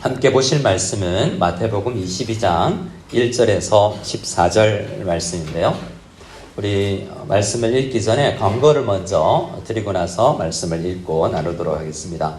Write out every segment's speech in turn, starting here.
함께 보실 말씀은 마태복음 22장 1절에서 14절 말씀인데요. 우리 말씀을 읽기 전에 광고를 먼저 드리고 나서 말씀을 읽고 나누도록 하겠습니다.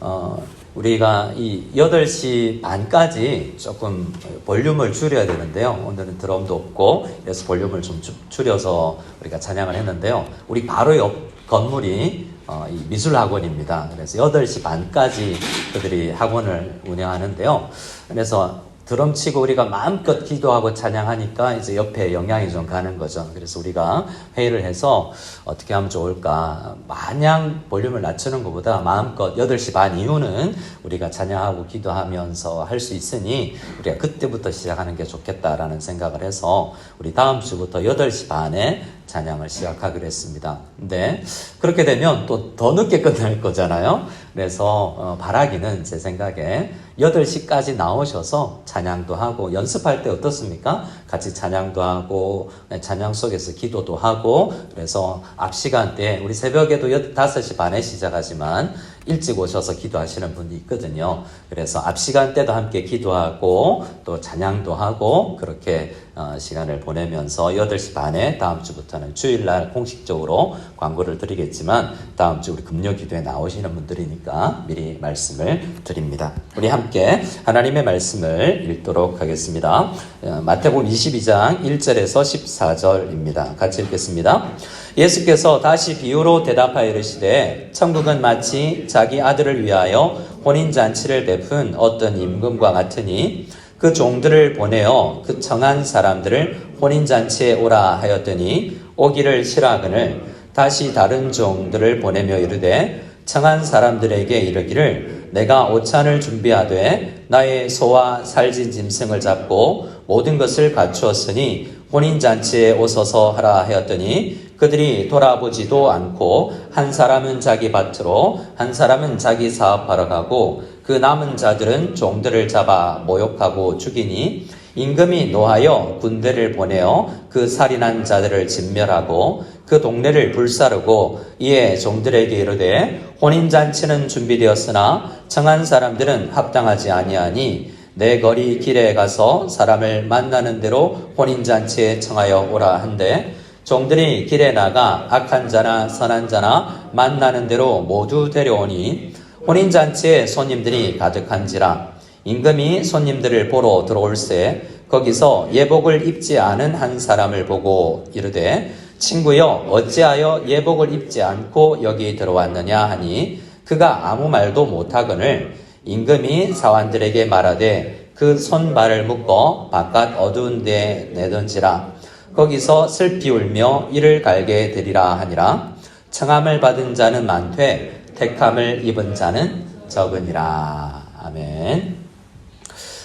어, 우리가 이 8시 반까지 조금 볼륨을 줄여야 되는데요. 오늘은 드럼도 없고, 그래서 볼륨을 좀 주- 줄여서 우리가 찬양을 했는데요. 우리 바로 옆 건물이 어, 이 미술학원입니다. 그래서 8시 반까지 그들이 학원을 운영하는데요. 그래서 드럼 치고 우리가 마음껏 기도하고 찬양하니까 이제 옆에 영향이 좀 가는 거죠. 그래서 우리가 회의를 해서 어떻게 하면 좋을까. 마냥 볼륨을 낮추는 것보다 마음껏 8시 반 이후는 우리가 찬양하고 기도하면서 할 수 있으니 우리가 그때부터 시작하는 게 좋겠다라는 생각을 해서 우리 다음 주부터 8시 반에 찬양을 시작하기로 했습니다. 근데 그렇게 되면 또 더 늦게 끝날 거잖아요. 그래서 어, 바라기는 제 생각에 8시까지 나오셔서 찬양도 하고 연습할 때 어떻습니까? 같이 찬양도 하고 찬양 속에서 기도도 하고 그래서 앞 시간대 우리 새벽에도 5시 반에 시작하지만 일찍 오셔서 기도하시는 분이 있거든요. 그래서 앞 시간대도 함께 기도하고 또 찬양도 하고 그렇게 어, 시간을 보내면서 8시 반에 다음 주부터는 주일날 공식적으로 광고를 드리겠지만 다음 주 우리 금요 기도에 나오시는 분들이니까 미리 말씀을 드립니다. 우리 함께 하나님의 말씀을 읽도록 하겠습니다. 어, 마태복음 22장 1절에서 14절입니다. 같이 읽겠습니다. 예수께서 다시 비유로 대답하여 이르시되 천국은 마치 자기 아들을 위하여 혼인 잔치를 베푼 어떤 임금과 같으니 그 종들을 보내어 그 청한 사람들을 혼인 잔치에 오라 하였더니 오기를 싫어하거늘 다시 다른 종들을 보내며 이르되 청한 사람들에게 이르기를 내가 오찬을 준비하되 나의 소와 살진 짐승을 잡고 모든 것을 갖추었으니 혼인 잔치에 오소서 하라 하였더니 그들이 돌아보지도 않고 한 사람은 자기 밭으로 한 사람은 자기 사업하러 가고 그 남은 자들은 종들을 잡아 모욕하고 죽이니 임금이 노하여 군대를 보내어 그 살인한 자들을 진멸하고 그 동네를 불사르고 이에 종들에게 이르되 혼인 잔치는 준비되었으나 청한 사람들은 합당하지 아니하니 내 거리 길에 가서 사람을 만나는 대로 혼인 잔치에 청하여 오라 한데 종들이 길에 나가 악한 자나 선한 자나 만나는 대로 모두 데려오니 혼인잔치에 손님들이 가득한지라. 임금이 손님들을 보러 들어올세 거기서 예복을 입지 않은 한 사람을 보고 이르되 친구여 어찌하여 예복을 입지 않고 여기 들어왔느냐 하니 그가 아무 말도 못하거늘 임금이 사환들에게 말하되 그 손발을 묶어 바깥 어두운 데에 내던지라 거기서 슬피 울며 이를 갈게 되리라 하니라 청함을 받은 자는 많되 택함을 입은 자는 적으니라 아멘.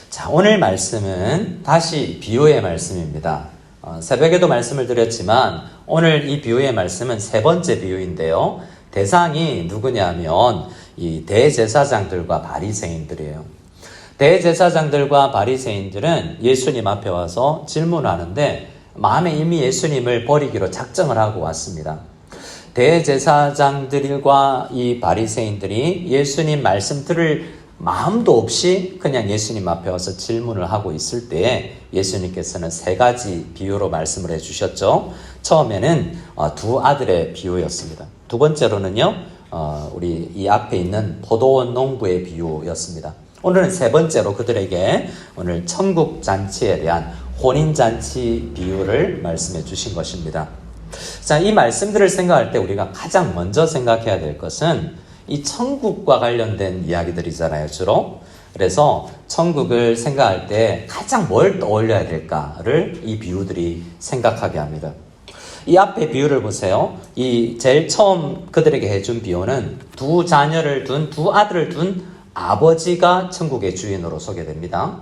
자 오늘 말씀은 다시 비유의 말씀입니다. 어, 새벽에도 말씀을 드렸지만 오늘 이 비유의 말씀은 세 번째 비유인데요. 대상이 누구냐면 이 대제사장들과 바리새인들이에요. 대제사장들과 바리새인들은 예수님 앞에 와서 질문하는데 마음에 이미 예수님을 버리기로 작정을 하고 왔습니다. 대제사장들과 이 바리새인들이 예수님 말씀 들을 마음도 없이 그냥 예수님 앞에 와서 질문을 하고 있을 때 예수님께서는 세 가지 비유로 말씀을 해주셨죠. 처음에는 어, 두 아들의 비유였습니다. 두 번째로는요, 어, 우리 이 앞에 있는 포도원 농부의 비유였습니다. 오늘은 세 번째로 그들에게 오늘 천국 잔치에 대한 혼인 잔치 비유를 말씀해 주신 것입니다. 자, 이 말씀들을 생각할 때 우리가 가장 먼저 생각해야 될 것은 이 천국과 관련된 이야기들이잖아요, 주로. 그래서 천국을 생각할 때 가장 뭘 떠올려야 될까를 이 비유들이 생각하게 합니다. 이 앞에 비유를 보세요. 이 제일 처음 그들에게 해준 비유는 두 자녀를 둔, 두 아들을 둔 아버지가 천국의 주인으로 소개됩니다.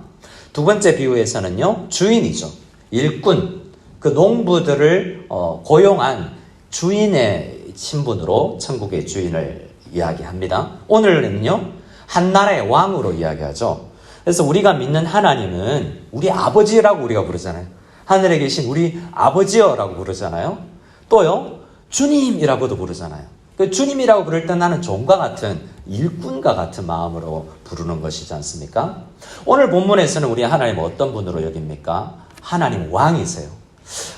두 번째 비유에서는요, 주인이죠. 일꾼, 그 농부들을 어, 고용한 주인의 신분으로 천국의 주인을 이야기합니다. 오늘은요, 한 나라의 왕으로 이야기하죠. 그래서 우리가 믿는 하나님은 우리 아버지라고 우리가 부르잖아요. 하늘에 계신 우리 아버지여라고 부르잖아요. 또요, 주님이라고도 부르잖아요. 그 주님이라고 부를 때 나는 종과 같은 일꾼과 같은 마음으로 부르는 것이지 않습니까? 오늘 본문에서는 우리 하나님 어떤 분으로 여깁니까? 하나님 왕이세요.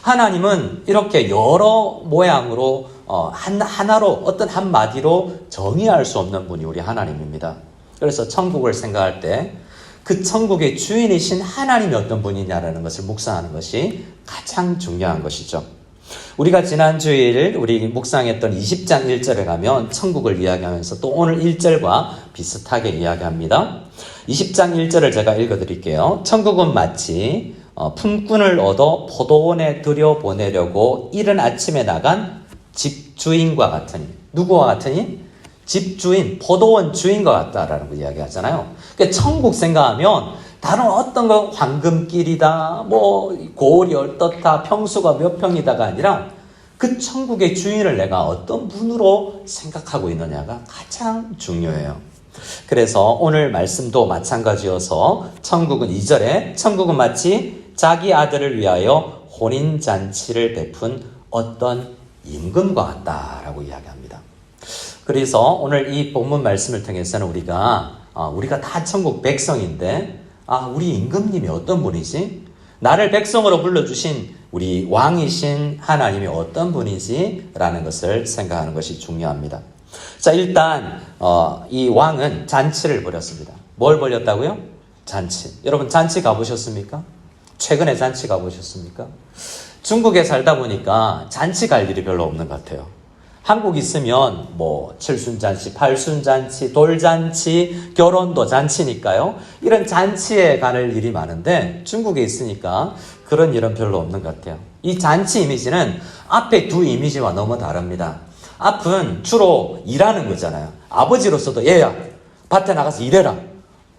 하나님은 이렇게 여러 모양으로 어, 한, 하나로 어떤 한 마디로 정의할 수 없는 분이 우리 하나님입니다. 그래서 천국을 생각할 때 그 천국의 주인이신 하나님이 어떤 분이냐라는 것을 묵상하는 것이 가장 중요한 것이죠. 우리가 지난 주일 우리 묵상했던 20장 1절에 가면 천국을 이야기하면서 또 오늘 1절과 비슷하게 이야기합니다. 20장 1절을 제가 읽어 드릴게요. 천국은 마치 어, 품꾼을 얻어 포도원에 들여 보내려고 이른 아침에 나간 집주인과 같으니 누구와 같으니 집주인 포도원 주인과 같다라는 거 이야기하잖아요. 그러니까 천국 생각하면 다른 어떤 거 황금길이다, 뭐 고을이 어떻다, 평수가 몇 평이다가 아니라 그 천국의 주인을 내가 어떤 분으로 생각하고 있느냐가 가장 중요해요. 그래서 오늘 말씀도 마찬가지여서 천국은 2절에 천국은 마치 자기 아들을 위하여 혼인잔치를 베푼 어떤 임금과 같다라고 이야기합니다. 그래서 오늘 이 본문 말씀을 통해서는 우리가 아, 우리가 다 천국 백성인데 아 우리 임금님이 어떤 분이지? 나를 백성으로 불러주신 우리 왕이신 하나님이 어떤 분이지라는 것을 생각하는 것이 중요합니다. 자 일단 어, 이 왕은 잔치를 벌였습니다. 뭘 벌였다고요? 잔치. 여러분 잔치 가보셨습니까? 최근에 잔치 가보셨습니까? 중국에 살다 보니까 잔치 갈 일이 별로 없는 것 같아요. 한국 있으면 뭐 칠순잔치, 팔순잔치, 돌잔치, 결혼도 잔치니까요. 이런 잔치에 가는 일이 많은데 중국에 있으니까 그런 일은 별로 없는 것 같아요. 이 잔치 이미지는 앞에 두 이미지와 너무 다릅니다. 앞은 주로 일하는 거잖아요. 아버지로서도 얘야 밭에 나가서 일해라.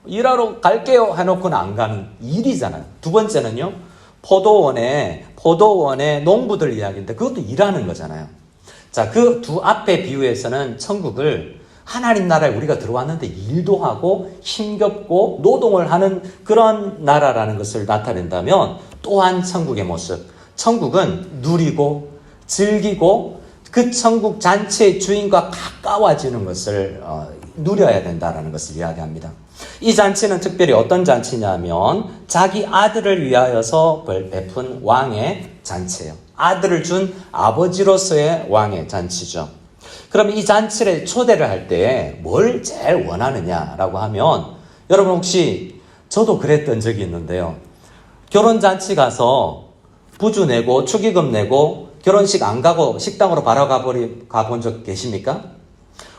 일하러 갈게요 해놓고는 안 가는 일이잖아요. 두 번째는요. 포도원에 포도원에 농부들 이야기인데 그것도 일하는 거잖아요. 자, 그 두 앞의 비유에서는 천국을 하나님 나라에 우리가 들어왔는데 일도 하고 힘겹고 노동을 하는 그런 나라라는 것을 나타낸다면 또한 천국의 모습. 천국은 누리고 즐기고 그 천국 잔치의 주인과 가까워지는 것을 어, 누려야 된다는 것을 이야기합니다. 이 잔치는 특별히 어떤 잔치냐면 자기 아들을 위하여서 베푼 왕의 잔치예요. 아들을 준 아버지로서의 왕의 잔치죠. 그럼 이 잔치를 초대를 할 때 뭘 제일 원하느냐라고 하면 여러분 혹시 저도 그랬던 적이 있는데요. 결혼 잔치 가서 부주 내고 축의금 내고 결혼식 안 가고 식당으로 바로 가버리 가본 적 계십니까?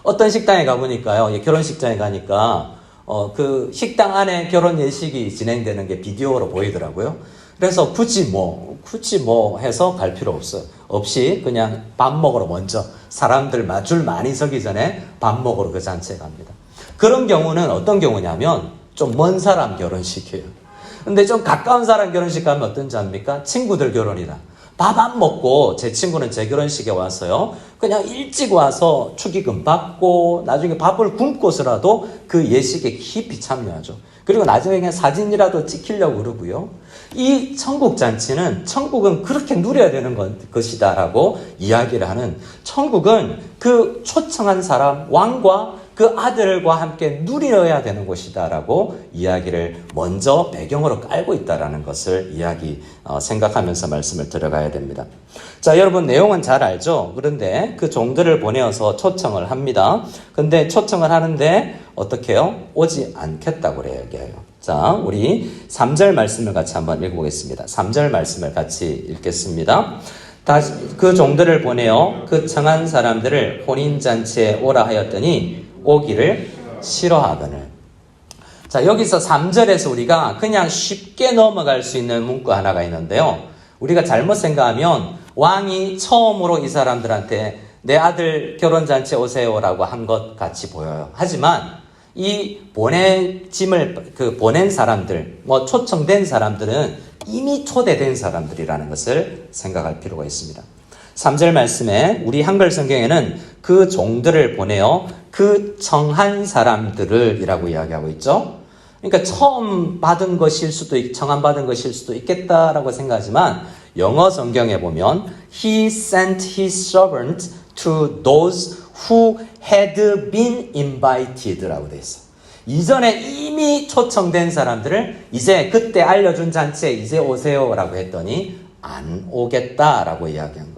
어떤 식당에 가보니까요. 예, 결혼식장에 가니까 어, 그 식당 안에 결혼 예식이 진행되는 게 비디오로 보이더라고요. 그래서 굳이 뭐, 굳이 뭐 해서 갈 필요 없어. 없이 그냥 밥 먹으러 먼저 사람들 줄 많이 서기 전에 밥 먹으러 그 잔치에 갑니다. 그런 경우는 어떤 경우냐면 좀 먼 사람 결혼식이에요. 근데 좀 가까운 사람 결혼식 가면 어떤지 압니까? 친구들 결혼이다. 밥 안 먹고 제 친구는 제 결혼식에 와서요. 그냥 일찍 와서 축의금 받고 나중에 밥을 굶고서라도 그 예식에 깊이 참여하죠. 그리고 나중에 그냥 사진이라도 찍히려고 그러고요. 이 천국 잔치는 천국은 그렇게 누려야 되는 것이다라고 이야기를 하는 천국은 그 초청한 사람 왕과 그 아들과 함께 누려야 되는 곳이다라고 이야기를 먼저 배경으로 깔고 있다라는 것을 이야기 어, 생각하면서 말씀을 들어가야 됩니다. 자, 여러분 내용은 잘 알죠? 그런데 그 종들을 보내어서 초청을 합니다. 근데 초청을 하는데 어떻게 해요? 오지 않겠다고 그래요, 얘기해요. 자, 우리 3절 말씀을 같이 한번 읽어보겠습니다. 3절 말씀을 같이 읽겠습니다. 다시 그 종들을 보내어 그 청한 사람들을 혼인잔치에 오라 하였더니 오기를 싫어하거늘. 자, 여기서 3절에서 우리가 그냥 쉽게 넘어갈 수 있는 문구 하나가 있는데요. 우리가 잘못 생각하면 왕이 처음으로 이 사람들한테 내 아들 결혼잔치 오세요라고 한 것 같이 보여요. 하지만 이 보내짐을 그 보낸 사람들, 뭐 초청된 사람들은 이미 초대된 사람들이라는 것을 생각할 필요가 있습니다. 3절 말씀에 우리 한글 성경에는 그 종들을 보내어 그 청한 사람들을 이라고 이야기하고 있죠. 그러니까 처음 받은 것일 수도 있, 청한 받은 것일 수도 있겠다라고 생각하지만 영어 성경에 보면 He sent his servant to those who had been invited라고 돼 있어. 이전에 이미 초청된 사람들을 이제 그때 알려준 잔치에 이제 오세요라고 했더니 안 오겠다라고 이야기한.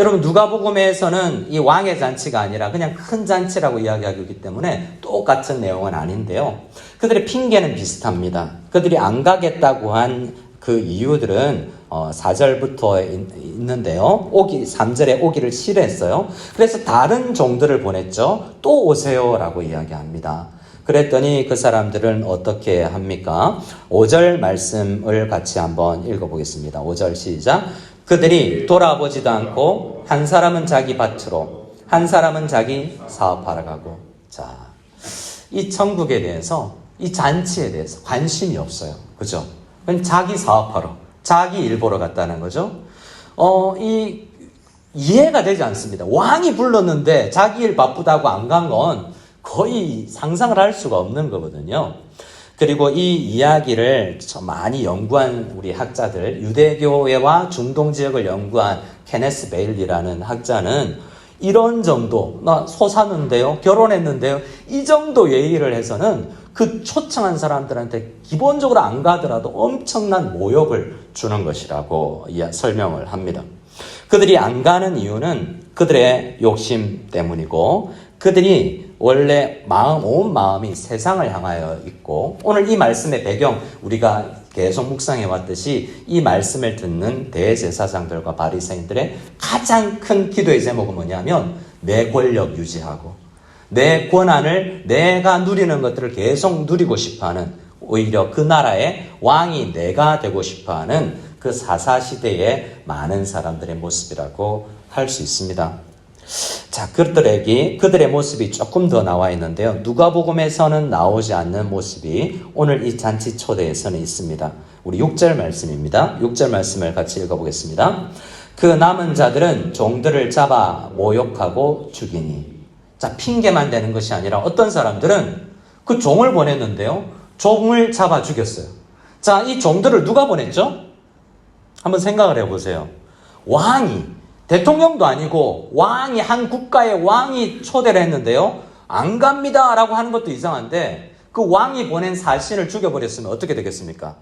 여러분 누가복음에서는 이 왕의 잔치가 아니라 그냥 큰 잔치라고 이야기하기 때문에 똑같은 내용은 아닌데요. 그들의 핑계는 비슷합니다. 그들이 안 가겠다고 한 그 이유들은 어, 4절부터 있는데요. 오기 3절에 오기를 싫어했어요. 그래서 다른 종들을 보냈죠. 또 오세요라고 이야기합니다. 그랬더니 그 사람들은 어떻게 합니까? 5절 말씀을 같이 한번 읽어보겠습니다. 5절 시작. 그들이 돌아보지도 않고 한 사람은 자기 밭으로 한 사람은 자기 사업하러 가고 자, 이 천국에 대해서 이 잔치에 대해서 관심이 없어요. 그죠? 그냥 자기 사업하러 자기 일 보러 갔다는 거죠. 어, 이 이해가 되지 않습니다. 왕이 불렀는데 자기 일 바쁘다고 안 간 건 거의 상상을 할 수가 없는 거거든요. 그리고 이 이야기를 많이 연구한 우리 학자들, 유대교회와 중동 지역을 연구한 케네스 베일리라는 학자는 이런 정도, 나 소 사는데요, 결혼했는데요, 이 정도 예의를 해서는 그 초청한 사람들한테 기본적으로 안 가더라도 엄청난 모욕을 주는 것이라고 설명을 합니다. 그들이 안 가는 이유는 그들의 욕심 때문이고 그들이 원래 마음, 온 마음이 세상을 향하여 있고, 오늘 이 말씀의 배경, 우리가 계속 묵상해 왔듯이 이 말씀을 듣는 대제사장들과 바리새인들의 가장 큰 기도의 제목은 뭐냐면, 내 권력 유지하고, 내 권한을 내가 누리는 것들을 계속 누리고 싶어 하는, 오히려 그 나라의 왕이 내가 되고 싶어 하는 그 사사 시대의 많은 사람들의 모습이라고 할 수 있습니다. 자, 그들에게 그들의 모습이 조금 더 나와 있는데요. 누가복음에서는 나오지 않는 모습이 오늘 이 잔치 초대에서는 있습니다. 우리 6절 말씀입니다. 6절 말씀을 같이 읽어 보겠습니다. 그 남은 자들은 종들을 잡아 모욕하고 죽이니. 자, 핑계만 대는 것이 아니라 어떤 사람들은 그 종을 보냈는데요. 종을 잡아 죽였어요. 자, 이 종들을 누가 보냈죠? 한번 생각을 해보세요. 왕이 대통령도 아니고 왕이 한 국가의 왕이 초대를 했는데요. 안 갑니다라고 하는 것도 이상한데 그 왕이 보낸 사신을 죽여버렸으면 어떻게 되겠습니까?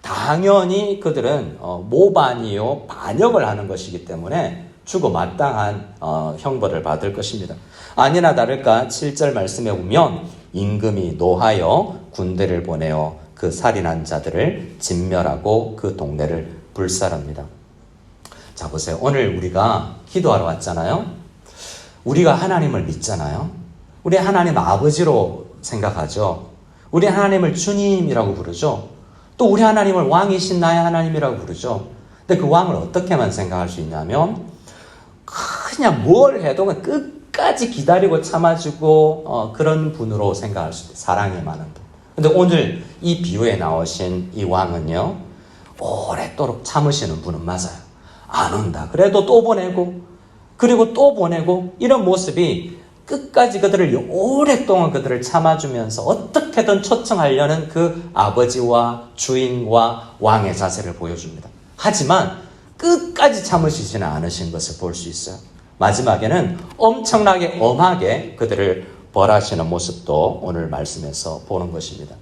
당연히 그들은 어, 모반이요 반역을 하는 것이기 때문에 죽어 마땅한 어, 형벌을 받을 것입니다. 아니나 다를까 7절 말씀에 보면 임금이 노하여 군대를 보내어 그 살인한 자들을 진멸하고 그 동네를 불살합니다. 자, 보세요. 오늘 우리가 기도하러 왔잖아요. 우리가 하나님을 믿잖아요. 우리 하나님 아버지로 생각하죠. 우리 하나님을 주님이라고 부르죠. 또 우리 하나님을 왕이신 나의 하나님이라고 부르죠. 근데 그 왕을 어떻게만 생각할 수 있냐면, 그냥 뭘 해도 끝까지 기다리고 참아주고, 어, 그런 분으로 생각할 수 있어요. 사랑이 많은 분. 근데 오늘 이 비유에 나오신 이 왕은요, 오랫도록 참으시는 분은 맞아요. 안 온다. 그래도 또 보내고, 그리고 또 보내고, 이런 모습이 끝까지 그들을 오랫동안 그들을 참아주면서 어떻게든 초청하려는 그 아버지와 주인과 왕의 자세를 보여줍니다. 하지만 끝까지 참으시지는 않으신 것을 볼 수 있어요. 마지막에는 엄청나게 엄하게 그들을 벌하시는 모습도 오늘 말씀에서 보는 것입니다.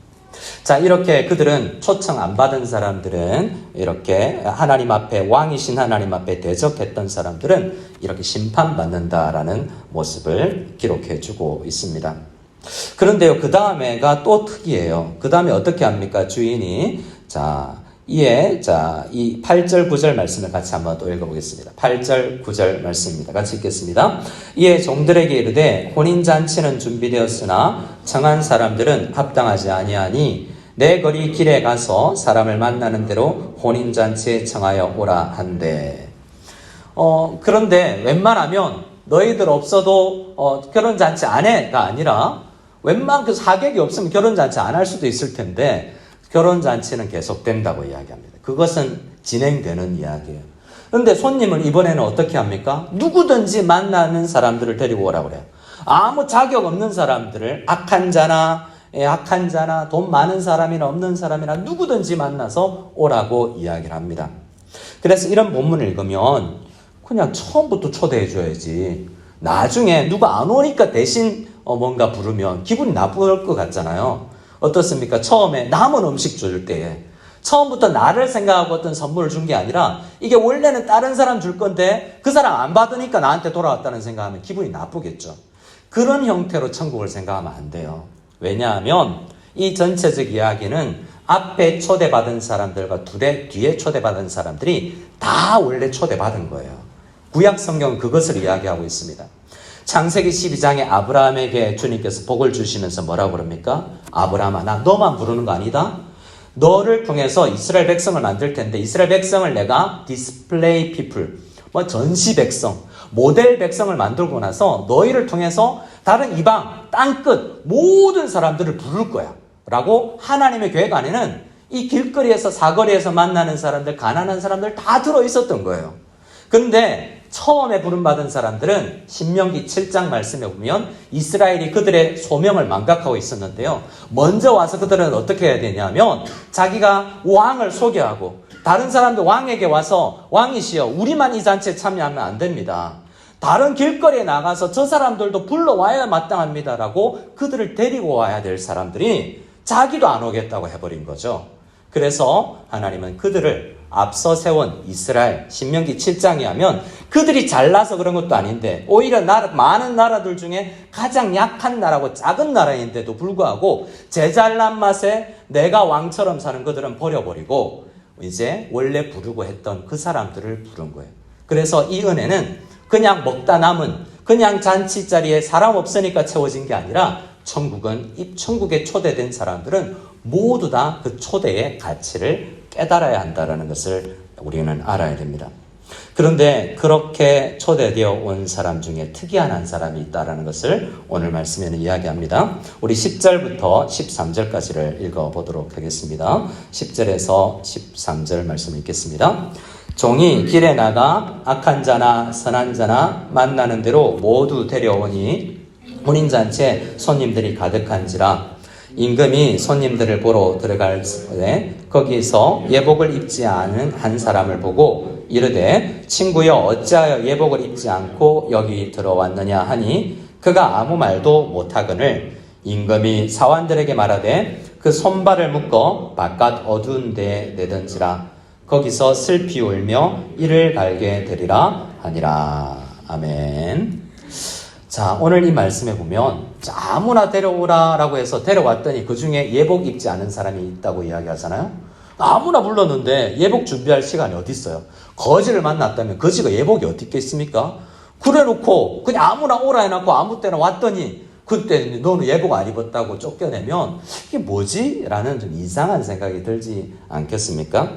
자, 이렇게 그들은 초청 안 받은 사람들은 이렇게 하나님 앞에 왕이신 하나님 앞에 대적했던 사람들은 이렇게 심판받는다라는 모습을 기록해 주고 있습니다. 그런데요, 그 다음에가 또 특이해요. 그 다음에 어떻게 합니까? 주인이, 자, 이에 자, 이 8절 9절 말씀을 같이 한번 또 읽어 보겠습니다. 8절 9절 말씀입니다. 같이 읽겠습니다. 이에 종들에게 이르되 혼인 잔치는 준비되었으나 청한 사람들은 합당하지 아니하니 내 거리 길에 가서 사람을 만나는 대로 혼인 잔치에 청하여 오라 한대. 어, 그런데 웬만하면 너희들 없어도 어, 결혼 잔치 안 해가 아니라 웬만 그 사객이 없으면 결혼 잔치 안 할 수도 있을 텐데 결혼 잔치는 계속된다고 이야기합니다. 그것은 진행되는 이야기예요. 그런데 손님을 이번에는 어떻게 합니까? 누구든지 만나는 사람들을 데리고 오라고 그래요. 아무 자격 없는 사람들을 악한 자나 예, 악한 자나 돈 많은 사람이나 없는 사람이나 누구든지 만나서 오라고 이야기를 합니다. 그래서 이런 본문을 읽으면 그냥 처음부터 초대해 줘야지. 나중에 누가 안 오니까 대신 어, 뭔가 부르면 기분이 나쁠 것 같잖아요. 어떻습니까? 처음에 남은 음식 줄 때에 처음부터 나를 생각하고 어떤 선물을 준 게 아니라 이게 원래는 다른 사람 줄 건데 그 사람 안 받으니까 나한테 돌아왔다는 생각하면 기분이 나쁘겠죠. 그런 형태로 천국을 생각하면 안 돼요. 왜냐하면 이 전체적 이야기는 앞에 초대받은 사람들과 두대 뒤에 초대받은 사람들이 다 원래 초대받은 거예요. 구약 성경은 그것을 이야기하고 있습니다. 창세기 12장에 아브라함에게 주님께서 복을 주시면서 뭐라고 그럽니까? 아브라함아, 나 너만 부르는 거 아니다? 너를 통해서 이스라엘 백성을 만들 텐데 이스라엘 백성을 내가 디스플레이 피플, 뭐 전시 백성, 모델 백성을 만들고 나서 너희를 통해서 다른 이방, 땅끝 모든 사람들을 부를 거야. 라고 하나님의 계획 안에는 이 길거리에서 사거리에서 만나는 사람들, 가난한 사람들 다 들어 있었던 거예요. 그런데 처음에 부름받은 사람들은 신명기 7장 말씀에 보면 이스라엘이 그들의 소명을 망각하고 있었는데요. 먼저 와서 그들은 어떻게 해야 되냐면 자기가 왕을 소개하고 다른 사람들 왕에게 와서 왕이시여 우리만 이 잔치에 참여하면 안 됩니다. 다른 길거리에 나가서 저 사람들도 불러와야 마땅합니다라고 그들을 데리고 와야 될 사람들이 자기도 안 오겠다고 해버린 거죠. 그래서 하나님은 그들을 앞서 세운 이스라엘 신명기 7장에 하면 그들이 잘나서 그런 것도 아닌데 오히려 나라, 많은 나라들 중에 가장 약한 나라고 작은 나라인데도 불구하고 제잘난 맛에 내가 왕처럼 사는 그들은 버려버리고 이제 원래 부르고 했던 그 사람들을 부른 거예요. 그래서 이 은혜는 그냥 먹다 남은 그냥 잔치 자리에 사람 없으니까 채워진 게 아니라 천국은 이 천국에 초대된 사람들은 모두 다 그 초대의 가치를 깨달아야 한다라는 것을 우리는 알아야 됩니다. 그런데 그렇게 초대되어 온 사람 중에 특이한 한 사람이 있다라는 것을 오늘 말씀에는 이야기합니다. 우리 10절부터 13절까지를 읽어 보도록 하겠습니다. 10절에서 13절 말씀 읽겠습니다. 종이 길에 나가 악한 자나 선한 자나 만나는 대로 모두 데려오니 혼인 잔치에 손님들이 가득한지라 임금이 손님들을 보러 들어갈 때 거기서 예복을 입지 않은 한 사람을 보고 이르되 친구여 어찌하여 예복을 입지 않고 여기 들어왔느냐 하니 그가 아무 말도 못하거늘 임금이 사환들에게 말하되 그 손발을 묶어 바깥 어두운 데에 내던지라 거기서 슬피 울며 이를 갈게 되리라 하니라 아멘. 자, 오늘 이 말씀에 보면 자, 아무나 데려오라라고 해서 데려왔더니 그 중에 예복 입지 않은 사람이 있다고 이야기하잖아요. 아무나 불렀는데 예복 준비할 시간이 어디 있어요? 거지를 만났다면 거지가 예복이 어디 있겠습니까? 그래놓고 그냥 아무나 오라 해놓고 아무 때나 왔더니 그때 너는 예복 안 입었다고 쫓겨내면 이게 뭐지? 라는 좀 이상한 생각이 들지 않겠습니까?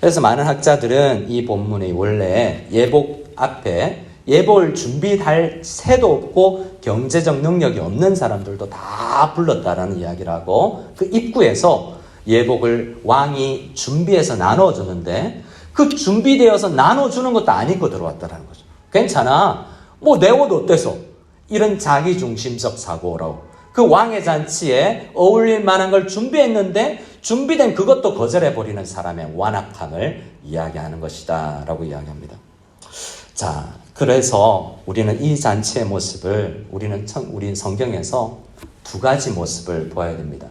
그래서 많은 학자들은 이 본문이 원래 예복 앞에 예복을 준비할 새도 없고 경제적 능력이 없는 사람들도 다 불렀다라는 이야기를 하고 그 입구에서 예복을 왕이 준비해서 나눠주는데 그 준비되어서 나눠주는 것도 아니고 들어왔다라는 거죠. 괜찮아. 뭐 내 옷 어때서? 이런 자기중심적 사고라고. 그 왕의 잔치에 어울릴 만한 걸 준비했는데 준비된 그것도 거절해버리는 사람의 완악함을 이야기하는 것이다. 라고 이야기합니다. 자, 그래서 우리는 이 잔치의 모습을 우리는 청, 우리 성경에서 두 가지 모습을 보아야 됩니다.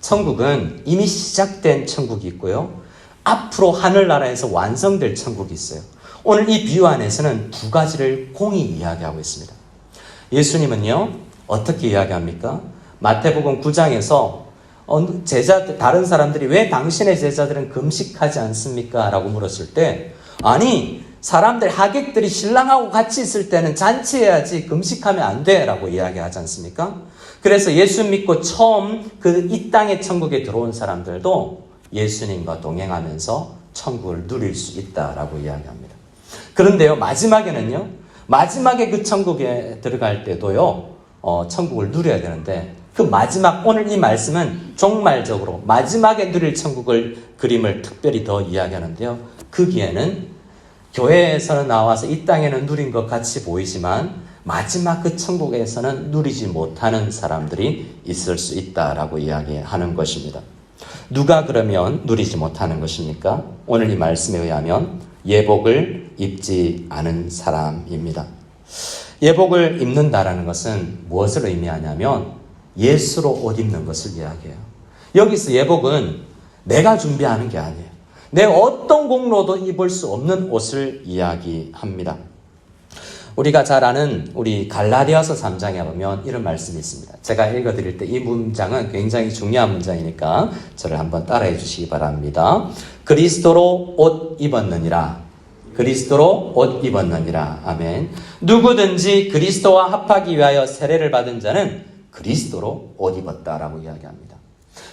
천국은 이미 시작된 천국이 있고요. 앞으로 하늘나라에서 완성될 천국이 있어요. 오늘 이 비유 안에서는 두 가지를 공히 이야기하고 있습니다. 예수님은요, 어떻게 이야기합니까? 마태복음 9장에서 제자, 다른 사람들이 왜 당신의 제자들은 금식하지 않습니까? 라고 물었을 때, 아니, 사람들, 하객들이 신랑하고 같이 있을 때는 잔치해야지 금식하면 안 돼. 라고 이야기하지 않습니까? 그래서 예수 믿고 처음 그 이 땅의 천국에 들어온 사람들도 예수님과 동행하면서 천국을 누릴 수 있다라고 이야기합니다. 그런데요, 마지막에는요, 마지막에 그 천국에 들어갈 때도요, 어, 천국을 누려야 되는데, 그 마지막, 오늘 이 말씀은 종말적으로 마지막에 누릴 천국을 그림을 특별히 더 이야기하는데요. 거기에는 교회에서는 나와서 이 땅에는 누린 것 같이 보이지만 마지막 그 천국에서는 누리지 못하는 사람들이 있을 수 있다라고 이야기하는 것입니다. 누가 그러면 누리지 못하는 것입니까? 오늘 이 말씀에 의하면 예복을 입지 않은 사람입니다. 예복을 입는다라는 것은 무엇을 의미하냐면 예수로 옷 입는 것을 이야기해요. 여기서 예복은 내가 준비하는 게 아니에요. 내 어떤 공로도 입을 수 없는 옷을 이야기합니다. 우리가 잘 아는 우리 갈라디아서 3장에 보면 이런 말씀이 있습니다. 제가 읽어드릴 때 이 문장은 굉장히 중요한 문장이니까 저를 한번 따라해 주시기 바랍니다. 그리스도로 옷 입었느니라. 그리스도로 옷 입었느니라. 아멘. 누구든지 그리스도와 합하기 위하여 세례를 받은 자는 그리스도로 옷 입었다라고 이야기합니다.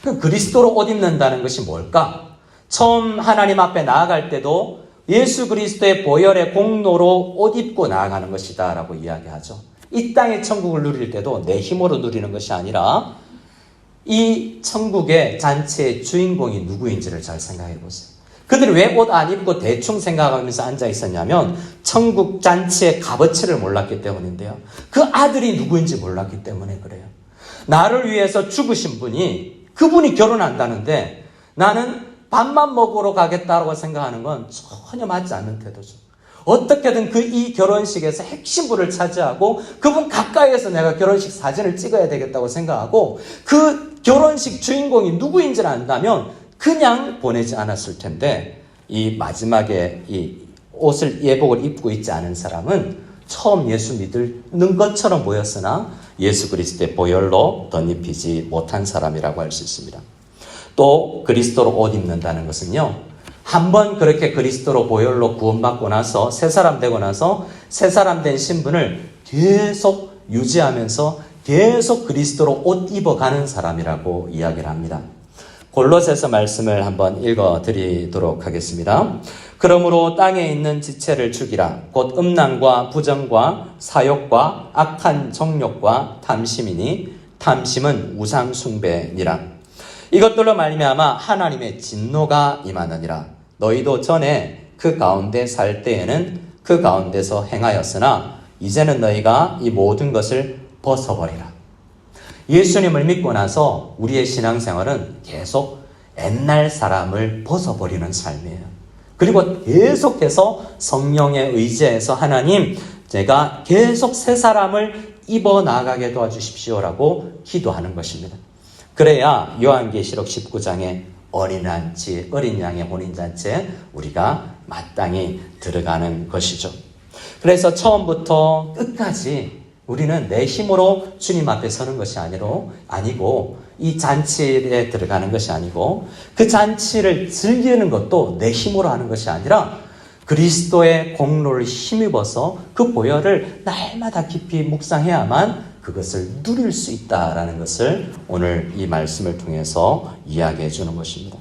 그 그리스도로 옷 입는다는 것이 뭘까? 처음 하나님 앞에 나아갈 때도 예수 그리스도의 보혈의 공로로 옷 입고 나아가는 것이다 라고 이야기하죠. 이 땅의 천국을 누릴 때도 내 힘으로 누리는 것이 아니라 이 천국의 잔치의 주인공이 누구인지를 잘 생각해 보세요. 그들이 왜 옷 안 입고 대충 생각하면서 앉아 있었냐면 천국 잔치의 값어치를 몰랐기 때문인데요. 그 아들이 누구인지 몰랐기 때문에 그래요. 나를 위해서 죽으신 분이 그분이 결혼한다는데 나는 밥만 먹으러 가겠다고 생각하는 건 전혀 맞지 않는 태도죠. 어떻게든 그 이 결혼식에서 핵심부를 차지하고 그분 가까이에서 내가 결혼식 사진을 찍어야 되겠다고 생각하고 그 결혼식 주인공이 누구인지를 안다면 그냥 보내지 않았을 텐데 이 마지막에 이 옷을 예복을 입고 있지 않은 사람은 처음 예수 믿는 것처럼 보였으나 예수 그리스도의 보혈로 덧입히지 못한 사람이라고 할 수 있습니다. 또 그리스도로 옷 입는다는 것은요. 한 번 그렇게 그리스도로 보혈로 구원받고 나서 새 사람 되고 나서 새 사람 된 신분을 계속 유지하면서 계속 그리스도로 옷 입어가는 사람이라고 이야기를 합니다. 골로새서 말씀을 한번 읽어 드리도록 하겠습니다. 그러므로 땅에 있는 지체를 죽이라 곧 음란과 부정과 사욕과 악한 정욕과 탐심이니 탐심은 우상 숭배니라. 이것들로 말미암아 하나님의 진노가 임하느니라. 너희도 전에 그 가운데 살 때에는 그 가운데서 행하였으나 이제는 너희가 이 모든 것을 벗어버리라. 예수님을 믿고 나서 우리의 신앙생활은 계속 옛날 사람을 벗어버리는 삶이에요. 그리고 계속해서 성령의 의지에서 하나님, 제가 계속 새 사람을 입어 나가게 도와주십시오라고 기도하는 것입니다. 그래야 요한계시록 19장에 어린 잔치, 어린 양의 혼인잔치에 우리가 마땅히 들어가는 것이죠. 그래서 처음부터 끝까지 우리는 내 힘으로 주님 앞에 서는 것이 아니로, 아니고, 이 잔치에 들어가는 것이 아니고, 그 잔치를 즐기는 것도 내 힘으로 하는 것이 아니라, 그리스도의 공로를 힘입어서 그 보혈을 날마다 깊이 묵상해야만 그것을 누릴 수 있다라는 것을 오늘 이 말씀을 통해서 이야기해 주는 것입니다.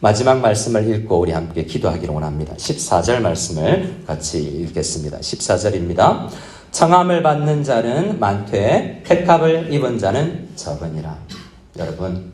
마지막 말씀을 읽고 우리 함께 기도하기를 원합니다. 14절 말씀을 같이 읽겠습니다. 14절입니다. 청함을 받는 자는 많되 택합을 입은 자는 적으니라. 여러분,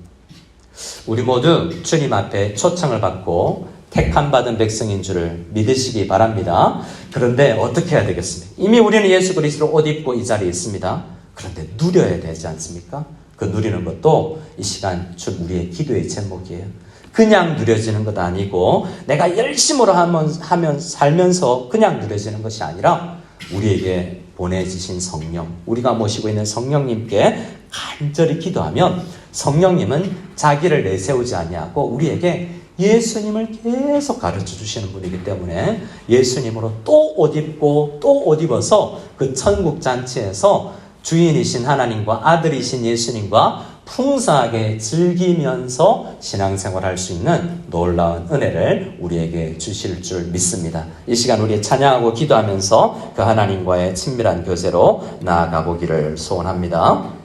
우리 모두 주님 앞에 초청을 받고 택함 받은 백성인 줄을 믿으시기 바랍니다. 그런데 어떻게 해야 되겠습니까? 이미 우리는 예수 그리스도로 옷 입고 이 자리에 있습니다. 그런데 누려야 되지 않습니까? 그 누리는 것도 이 시간 준 우리의 기도의 제목이에요. 그냥 누려지는 것 아니고 내가 열심으로 하면, 하면 살면서 그냥 누려지는 것이 아니라 우리에게 보내주신 성령, 우리가 모시고 있는 성령님께 간절히 기도하면 성령님은 자기를 내세우지 아니하고 우리에게 예수님을 계속 가르쳐 주시는 분이기 때문에 예수님으로 또 옷 입고 또 옷 입어서 그 천국 잔치에서 주인이신 하나님과 아들이신 예수님과 풍성하게 즐기면서 신앙생활할 수 있는 놀라운 은혜를 우리에게 주실 줄 믿습니다. 이 시간 우리 찬양하고 기도하면서 그 하나님과의 친밀한 교제로 나아가 보기를 소원합니다.